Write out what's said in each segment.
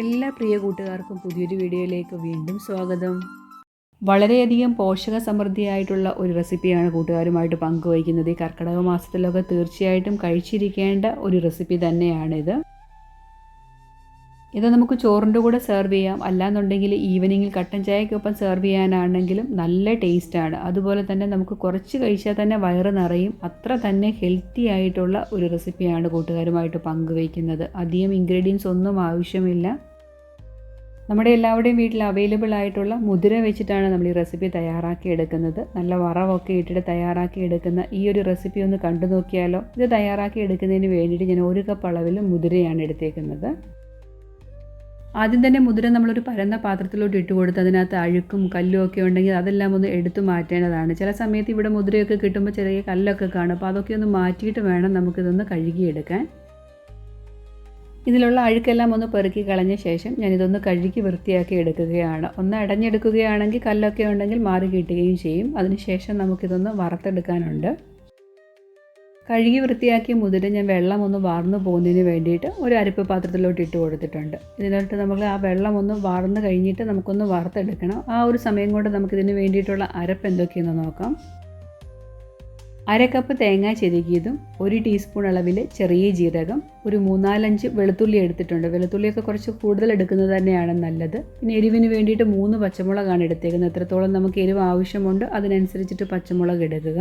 എല്ലാ പ്രിയ കൂട്ടുകാർക്കും പുതിയൊരു വീഡിയോയിലേക്ക് വീണ്ടും സ്വാഗതം. വളരെയധികം പോഷക സമൃദ്ധിയായിട്ടുള്ള ഒരു റെസിപ്പിയാണ് കൂട്ടുകാരുമായിട്ട് പങ്കുവയ്ക്കുന്നത്. ഈ കർക്കിടക മാസത്തിലൊക്കെ തീർച്ചയായിട്ടും കഴിച്ചിരിക്കേണ്ട ഒരു റെസിപ്പി തന്നെയാണിത്. ഇത് നമുക്ക് ചോറിന്റെ കൂടെ സെർവ് ചെയ്യാം. അല്ലാന്നുണ്ടെങ്കിൽ ഈവനിങ്ങിൽ കട്ടൻ ചായക്കൊപ്പം സെർവ് ചെയ്യാനാണെങ്കിലും നല്ല ടേസ്റ്റാണ് അതുപോലെ തന്നെ നമുക്ക് കുറച്ച് കഴിച്ചാൽ തന്നെ വയറ് നിറയും. അത്ര തന്നെ ഹെൽത്തി ആയിട്ടുള്ള ഒരു റെസിപ്പിയാണ് കൂട്ടുകാരുമായിട്ട് പങ്കുവയ്ക്കുന്നത്. അധികം ഇൻഗ്രീഡിയൻസ് ഒന്നും ആവശ്യമില്ല. നമ്മുടെ എല്ലാവരുടെയും വീട്ടിൽ അവൈലബിൾ ആയിട്ടുള്ള മുതിര വെച്ചിട്ടാണ് നമ്മൾ ഈ റെസിപ്പി തയ്യാറാക്കി എടുക്കുന്നത്. നല്ല വറവൊക്കെ ഇട്ടിട്ട് തയ്യാറാക്കി എടുക്കുന്ന ഈ ഒരു റെസിപ്പി ഒന്ന് കണ്ടു നോക്കിയാലോ ഇത് തയ്യാറാക്കി എടുക്കുന്നതിന് വേണ്ടിയിട്ട് ഞാൻ ഒരു കപ്പ് അളവിൽ മുതിരയാണ് എടുത്തേക്കുന്നത്. ആദ്യം തന്നെ മുതിര നമ്മളൊരു പരന്ന പാത്രത്തിലോട്ട് ഇട്ട് കൊടുത്ത് അതിനകത്ത് അഴുക്കും കല്ലും ഒക്കെ ഉണ്ടെങ്കിൽ അതെല്ലാം ഒന്ന് എടുത്തു മാറ്റേണ്ടതാണ്. ചില സമയത്ത് ഇവിടെ മുതിരയൊക്കെ കിട്ടുമ്പോൾ ചെറിയ കല്ലൊക്കെ കാണും. അപ്പോൾ അതൊക്കെ ഒന്ന് മാറ്റിയിട്ട് വേണം നമുക്കിതൊന്ന് കഴുകിയെടുക്കാൻ. ഇതിലുള്ള അഴുക്കെല്ലാം ഒന്ന് പെറുക്കി കളഞ്ഞ ശേഷം ഞാനിതൊന്ന് കഴുകി വൃത്തിയാക്കി എടുക്കുകയാണ്. ഒന്ന് അടഞ്ഞെടുക്കുകയാണെങ്കിൽ കല്ലൊക്കെ ഉണ്ടെങ്കിൽ മാറി കിട്ടുകയും ചെയ്യും. അതിനുശേഷം നമുക്കിതൊന്ന് വറുത്തെടുക്കാനുണ്ട്. കഴുകി വൃത്തിയാക്കിയ മുതിര ഞാൻ വെള്ളം ഒന്ന് വാർന്നു പോകുന്നതിന് വേണ്ടിയിട്ട് ഒരു അരിപ്പ് പാത്രത്തിലോട്ട് ഇട്ട് കൊടുത്തിട്ടുണ്ട്. ഇതിലോട്ട് നമ്മൾ ആ വെള്ളം ഒന്ന് വാർന്ന് കഴിഞ്ഞിട്ട് നമുക്കൊന്ന് വാർത്തെടുക്കണം ആ ഒരു സമയം കൊണ്ട് നമുക്കിതിന് വേണ്ടിയിട്ടുള്ള അരപ്പ് എന്തൊക്കെയെന്ന് നോക്കാം. അര കപ്പ് തേങ്ങ ചെരുകിയതും ഒരു ടീസ്പൂൺ അളവിൽ ചെറിയ ജീരകം ഒരു മൂന്നാലഞ്ച് വെളുത്തുള്ളി എടുത്തിട്ടുണ്ട്. വെളുത്തുള്ളിയൊക്കെ കുറച്ച് കൂടുതൽ എടുക്കുന്നത് തന്നെയാണ് നല്ലത്. പിന്നെ എരിവിന് വേണ്ടിയിട്ട് മൂന്ന് പച്ചമുളകാണ് എടുത്തേക്കുന്നത്. എത്രത്തോളം നമുക്ക് എരിവ് ആവശ്യമുണ്ട് അതിനനുസരിച്ചിട്ട് പച്ചമുളക് എടുക്കുക.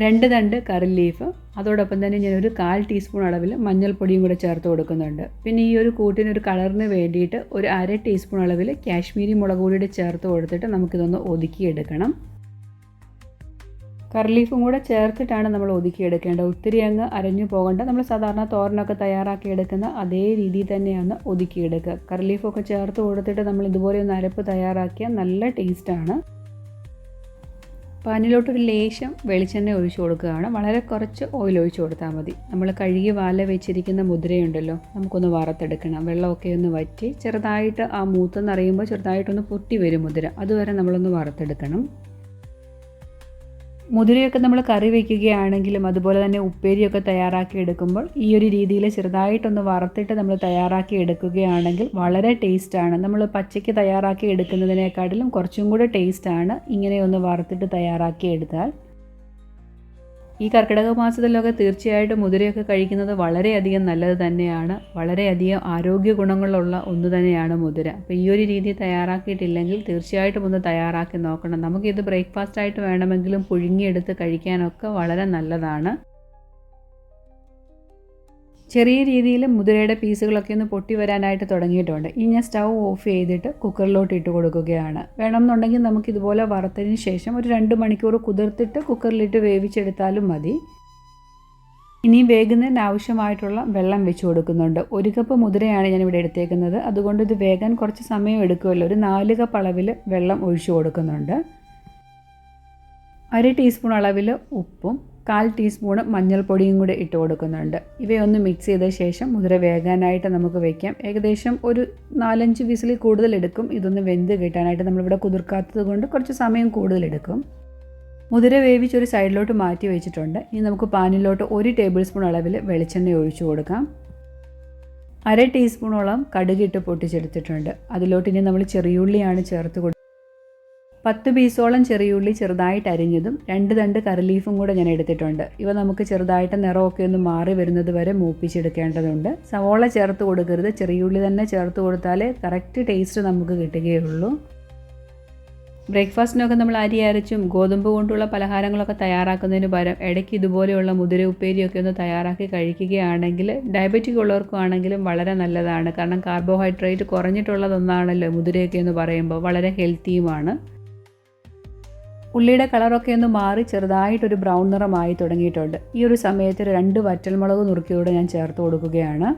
രണ്ട് തണ്ട് കറി ലീഫ് അതോടൊപ്പം തന്നെ ഞാൻ ഒരു കാൽ ടീസ്പൂൺ അളവിൽ മഞ്ഞൾപ്പൊടിയും കൂടെ ചേർത്ത് കൊടുക്കുന്നുണ്ട്. പിന്നെ ഈ ഒരു കൂട്ടിനൊരു കളറിന് വേണ്ടിയിട്ട് ഒരു അര ടീസ്പൂൺ അളവിൽ കാശ്മീരി മുളക് പൊടിയുടെ ചേർത്ത് കൊടുത്തിട്ട് നമുക്കിതൊന്ന് ഒതുക്കിയെടുക്കണം. കറി ലീഫും കൂടെ ചേർത്തിട്ടാണ് നമ്മൾ ഒതുക്കിയെടുക്കേണ്ടത്. ഒത്തിരി അങ്ങ് അരഞ്ഞു പോകേണ്ട. നമ്മൾ സാധാരണ തോരനൊക്കെ തയ്യാറാക്കി എടുക്കുന്ന അതേ രീതിയിൽ തന്നെയാണ് ഒതുക്കിയെടുക്കുക. കറി ലീഫൊക്കെ ചേർത്ത് കൊടുത്തിട്ട് നമ്മൾ ഇതുപോലെ ഒന്ന് അരപ്പ് തയ്യാറാക്കിയാൽ നല്ല ടേസ്റ്റാണ് പാനിലോട്ടൊരു ലേശം വെളിച്ചെണ്ണ ഒഴിച്ചു കൊടുക്കുകയാണ്. വളരെ കുറച്ച് ഓയിൽ ഒഴിച്ചു കൊടുത്താൽ മതി. നമ്മൾ കഴുകി വാല വെച്ചിരിക്കുന്ന മുദ്രയുണ്ടല്ലോ നമുക്കൊന്ന് വറുത്തെടുക്കണം. വെള്ളമൊക്കെ ഒന്ന് വറ്റി ചെറുതായിട്ട് ആ മൂത്തെന്നറിയുമ്പോൾ ചെറുതായിട്ടൊന്ന് പൊട്ടി വരും മുദ്ര. അതുവരെ നമ്മളൊന്ന് വറുത്തെടുക്കണം. മുതിരയൊക്കെ നമ്മൾ കറി വയ്ക്കുകയാണെങ്കിലും അതുപോലെ തന്നെ ഉപ്പേരിയൊക്കെ തയ്യാറാക്കി എടുക്കുമ്പോൾ ഈ ഒരു രീതിയിൽ ചെറുതായിട്ടൊന്ന് വറുത്തിട്ട് നമ്മൾ തയ്യാറാക്കി എടുക്കുകയാണെങ്കിൽ വളരെ ടേസ്റ്റാണ് നമ്മൾ പച്ചയ്ക്ക് തയ്യാറാക്കി എടുക്കുന്നതിനേക്കാട്ടിലും കുറച്ചും കൂടെ ടേസ്റ്റാണ് ഇങ്ങനെ ഒന്ന് വറുത്തിട്ട് തയ്യാറാക്കി എടുത്താൽ. ഈ കർക്കിടക മാസത്തിലൊക്കെ തീർച്ചയായിട്ടും മുതിരയൊക്കെ കഴിക്കുന്നത് വളരെയധികം നല്ലത് തന്നെയാണ്. വളരെയധികം ആരോഗ്യ ഗുണങ്ങളുള്ള ഒന്ന് തന്നെയാണ് മുതിര. അപ്പോൾ ഈ ഒരു രീതി തയ്യാറാക്കിയിട്ടില്ലെങ്കിൽ തീർച്ചയായിട്ടും ഒന്ന് തയ്യാറാക്കി നോക്കണം. നമുക്കിത് ബ്രേക്ക്ഫാസ്റ്റ് ആയിട്ട് വേണമെങ്കിലും പുഴുങ്ങിയെടുത്ത് കഴിക്കാനൊക്കെ വളരെ നല്ലതാണ്. ചെറിയ രീതിയിൽ മുതിരയുടെ പീസുകളൊക്കെ ഒന്ന് പൊട്ടി വരാനായിട്ട് തുടങ്ങിയിട്ടുണ്ട്. ഇനി ഞാൻ സ്റ്റൗ ഓഫ് ചെയ്തിട്ട് കുക്കറിലോട്ട് ഇട്ട് കൊടുക്കുകയാണ്. വേണമെന്നുണ്ടെങ്കിൽ നമുക്ക് ഇതുപോലെ വറുത്തതിന് ശേഷം ഒരു രണ്ട് മണിക്കൂർ കുതിർത്തിട്ട് കുക്കറിലിട്ട് വേവിച്ചെടുത്താലും മതി. ഇനി വേകുന്നതിന് ആവശ്യമായിട്ടുള്ള വെള്ളം വെച്ച് കൊടുക്കുന്നുണ്ട്. ഒരു കപ്പ് മുതിരയാണ് ഞാൻ ഇവിടെ എടുത്തേക്കുന്നത്. അതുകൊണ്ട് ഇത് വേകാൻ കുറച്ച് സമയം എടുക്കുമല്ലോ. ഒരു നാല് കപ്പ് അളവിൽ വെള്ളം ഒഴിച്ചു കൊടുക്കുന്നുണ്ട്. അര ടീസ്പൂൺ അളവിൽ ഉപ്പും കാൽ ടീസ്പൂൺ മഞ്ഞൾപ്പൊടിയും കൂടി ഇട്ട് കൊടുക്കുന്നുണ്ട്. ഇവയൊന്ന് മിക്സ് ചെയ്ത ശേഷം മുതിര വേകാനായിട്ട് നമുക്ക് വെക്കാം. ഏകദേശം ഒരു നാലഞ്ച് വിസിലിൽ കൂടുതൽ എടുക്കും. ഇതൊന്ന് വെന്ത് കിട്ടാനായിട്ട് നമ്മളിവിടെ കുതിർക്കാത്തത് കൊണ്ട് കുറച്ച് സമയം കൂടുതൽ എടുക്കും. മുതിര വേവിച്ച് ഒരു സൈഡിലോട്ട് മാറ്റി വെച്ചിട്ടുണ്ട്. ഇനി നമുക്ക് പാനിലോട്ട് ഒരു ടേബിൾ സ്പൂൺ അളവിൽ വെളിച്ചെണ്ണ ഒഴിച്ചു കൊടുക്കാം. അര ടീസ്പൂണോളം കടുകിട്ട് പൊട്ടിച്ചെടുത്തിട്ടുണ്ട്. അതിലോട്ട് ഇനി നമ്മൾ ചെറിയുള്ളിയാണ് ചേർത്ത് കൊടുക്കുന്നത് പത്ത് പീസോളം ചെറിയുള്ളി ചെറുതായിട്ട് അരിഞ്ഞതും രണ്ട് തണ്ട് കറിലീഫും കൂടെ ഞാൻ എടുത്തിട്ടുണ്ട്. ഇവ നമുക്ക് ചെറുതായിട്ട് നിറമൊക്കെ ഒന്ന് മാറി വരുന്നത് വരെ മൂപ്പിച്ചെടുക്കേണ്ടതുണ്ട്. സവോള ചേർത്ത് കൊടുക്കരുത്. ചെറിയുള്ളി തന്നെ ചേർത്ത് കൊടുത്താലേ കറക്റ്റ് ടേസ്റ്റ് നമുക്ക് കിട്ടുകയുള്ളൂ. ബ്രേക്ക്ഫാസ്റ്റിനൊക്കെ നമ്മൾ അരി അരച്ചും ഗോതമ്പ് കൊണ്ടുള്ള പലഹാരങ്ങളൊക്കെ തയ്യാറാക്കുന്നതിന് പകരം ഇടയ്ക്ക് ഇതുപോലെയുള്ള മുതിര ഉപ്പേരിയൊക്കെ ഒന്ന് തയ്യാറാക്കി കഴിക്കുകയാണെങ്കിൽ ഡയബറ്റിക് ഉള്ളവർക്കാണെങ്കിലും വളരെ നല്ലതാണ്. കാരണം കാർബോഹൈഡ്രേറ്റ് കുറഞ്ഞിട്ടുള്ളതൊന്നാണല്ലോ മുതിരയൊക്കെ എന്ന് പറയുമ്പോൾ വളരെ ഹെൽത്തിയുമാണ് ഉള്ളിയുടെ കളറൊക്കെ ഒന്ന് മാറി ചെറുതായിട്ടൊരു ബ്രൗൺ നിറമായി തുടങ്ങിയിട്ടുണ്ട്. ഈ ഒരു സമയത്ത് രണ്ട് വറ്റൽമുളക് നുറുക്കിയോടെ ഞാൻ ചേർത്ത് കൊടുക്കുകയാണ്.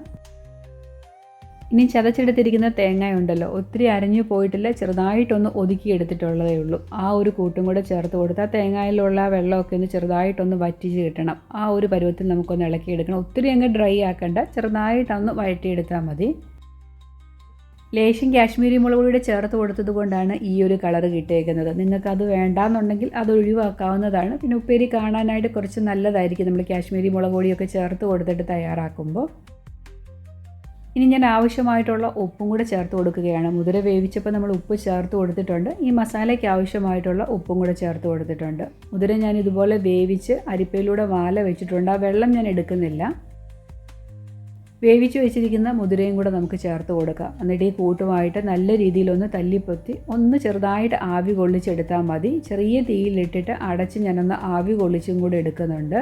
ഇനി ചതച്ചെടുത്തിരിക്കുന്ന തേങ്ങ ഉണ്ടല്ലോ ഒത്തിരി അരഞ്ഞു പോയിട്ടില്ല ചെറുതായിട്ടൊന്ന് ഒതുക്കി എടുത്തിട്ടുള്ളതേ ഉള്ളൂ. ആ ഒരു കൂട്ടും കൂടെ ചേർത്ത് കൊടുത്താൽ തേങ്ങയിലുള്ള വെള്ളമൊക്കെ ഒന്ന് ചെറുതായിട്ടൊന്ന് വറ്റിച്ച് കിട്ടണം. ആ ഒരു പരുവത്തിൽ നമുക്കൊന്ന് ഇളക്കിയെടുക്കണം. ഒത്തിരി അങ്ങ് ഡ്രൈ ആക്കണ്ട ചെറുതായിട്ടൊന്ന് വഴറ്റിയെടുത്താൽ മതി. ലേശം കാശ്മീരി മുളക് പൊടിയുടെ ചേർത്ത് കൊടുത്തത് കൊണ്ടാണ് ഈ ഒരു കളർ കിട്ടിയേക്കുന്നത്. നിങ്ങൾക്ക് അത് വേണ്ടാന്നുണ്ടെങ്കിൽ അത് ഒഴിവാക്കാവുന്നതാണ്. പിന്നെ ഉപ്പേരി കാണാനായിട്ട് കുറച്ച് നല്ലതായിരിക്കും. നമ്മൾ കാശ്മീരി മുളക് പൊടിയൊക്കെ ചേർത്ത് കൊടുത്തിട്ട് തയ്യാറാക്കുമ്പോൾ. ഇനി ഞാൻ ആവശ്യമായിട്ടുള്ള ഉപ്പും കൂടെ ചേർത്ത് കൊടുക്കുകയാണ്. മുതിര വേവിച്ചപ്പോൾ നമ്മൾ ഉപ്പ് ചേർത്ത് കൊടുത്തിട്ടുണ്ട്. ഈ മസാലയ്ക്ക് ആവശ്യമായിട്ടുള്ള ഉപ്പും കൂടെ ചേർത്ത് കൊടുത്തിട്ടുണ്ട്. മുതിര ഞാൻ ഇതുപോലെ വേവിച്ച് അരിപ്പയിലൂടെ വാല വെച്ചിട്ടുണ്ട്. ആ വെള്ളം ഞാൻ എടുക്കുന്നില്ല. വേവിച്ച് വെച്ചിരിക്കുന്ന മുതിരയും കൂടെ നമുക്ക് ചേർത്ത് കൊടുക്കാം. എന്നിട്ട് ഈ കൂട്ടുമായിട്ട് നല്ല രീതിയിലൊന്ന് തല്ലിപ്പൊത്തി ഒന്ന് ചെറുതായിട്ട് ആവി കൊള്ളിച്ചെടുത്താൽ മതി. ചെറിയ തീയിലിട്ടിട്ട് അടച്ച് ഞാനൊന്ന് ആവി കൊള്ളിച്ചും കൂടെ എടുക്കുന്നുണ്ട്.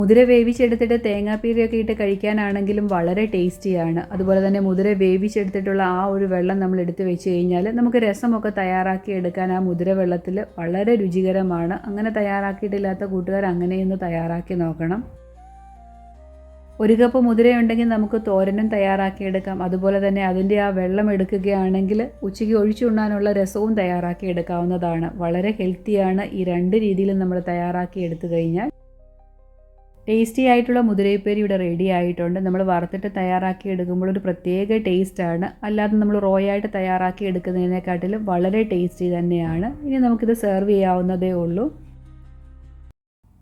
മുതിര വേവിച്ചെടുത്തിട്ട് തേങ്ങാപ്പീരയൊക്കെ ഇട്ട് കഴിക്കാനാണെങ്കിലും വളരെ ടേസ്റ്റിയാണ്. അതുപോലെ തന്നെ മുതിര വേവിച്ചെടുത്തിട്ടുള്ള ആ ഒരു വെള്ളം നമ്മൾ എടുത്ത് വെച്ച് കഴിഞ്ഞാൽ നമുക്ക് രസമൊക്കെ തയ്യാറാക്കി എടുക്കാൻ ആ മുതിര വെള്ളത്തിൽ വളരെ രുചികരമാണ്. അങ്ങനെ തയ്യാറാക്കിയിട്ടില്ലാത്ത കൂട്ടുകാർ അങ്ങനെയൊന്ന് തയ്യാറാക്കി നോക്കണം. ഒരു കപ്പ് മുതിരയുണ്ടെങ്കിൽ നമുക്ക് തോരനും തയ്യാറാക്കിയെടുക്കാം. അതുപോലെ തന്നെ അതിന്റെ ആ വെള്ളം എടുക്കുകയാണെങ്കിൽ ഉച്ചയ്ക്ക് ഒഴിച്ചുണ്ണാനുള്ള രസവും തയ്യാറാക്കി എടുക്കാവുന്നതാണ് വളരെ ഹെൽത്തിയാണ് ഈ രണ്ട് രീതിയിലും നമ്മൾ തയ്യാറാക്കി എടുത്തു കഴിഞ്ഞാൽ. ടേസ്റ്റി ആയിട്ടുള്ള മുതിരയുപ്പേരി ഇവിടെ റെഡി ആയിട്ടുണ്ട്. നമ്മൾ വറുത്തിട്ട് തയ്യാറാക്കി എടുക്കുമ്പോൾ ഒരു പ്രത്യേക ടേസ്റ്റാണ് അല്ലാതെ നമ്മൾ റോയായിട്ട് തയ്യാറാക്കി എടുക്കുന്നതിനെക്കാട്ടിലും വളരെ ടേസ്റ്റി തന്നെയാണ്. ഇനി നമുക്കിത് സെർവ് ചെയ്യാവുന്നതേ ഉള്ളൂ.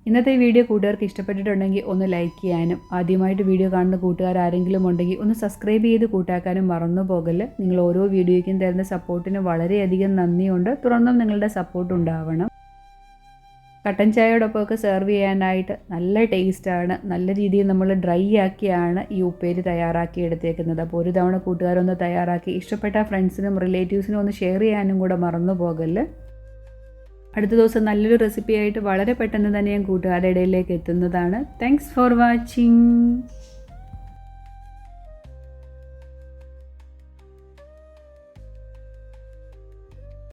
ഇന്നത്തെ വീഡിയോ കൂട്ടുകാർക്ക് ഇഷ്ടപ്പെട്ടിട്ടുണ്ടെങ്കിൽ ഒന്ന് ലൈക്ക് ചെയ്യാനും ആദ്യമായിട്ട് വീഡിയോ കാണുന്ന കൂട്ടുകാർ ആരെങ്കിലും ഉണ്ടെങ്കിൽ ഒന്ന് സബ്സ്ക്രൈബ് ചെയ്ത് കൂട്ടാക്കാനും മറന്നു പോകൽ നിങ്ങൾ ഓരോ വീഡിയോയ്ക്കും തരുന്ന സപ്പോർട്ടിന് വളരെയധികം നന്ദിയുണ്ട്. തുടർന്നും നിങ്ങളുടെ സപ്പോർട്ട് ഉണ്ടാവണം. കട്ടൻ ചായയോടൊപ്പമൊക്കെ സെർവ് ചെയ്യാനായിട്ട് നല്ല ടേസ്റ്റാണ് നല്ല രീതിയിൽ നമ്മൾ ഡ്രൈ ആക്കിയാണ് ഈ ഉപ്പേരി തയ്യാറാക്കി എടുത്തേക്കുന്നത്. അപ്പോൾ ഒരു തവണ കൂട്ടുകാരൊന്ന് തയ്യാറാക്കി ഇഷ്ടപ്പെട്ട ഫ്രണ്ട്സിനും റിലേറ്റീവ്സിനും ഒന്ന് ഷെയർ ചെയ്യാനും കൂടെ മറന്നു പോകൽ അടുത്ത ദിവസം നല്ലൊരു റെസിപ്പിയായിട്ട് വളരെ പെട്ടെന്ന് തന്നെ ഞാൻ കൂട്ടുകാരുടെ ഇടയിലേക്ക് എത്തുന്നതാണ്. Thanks for watching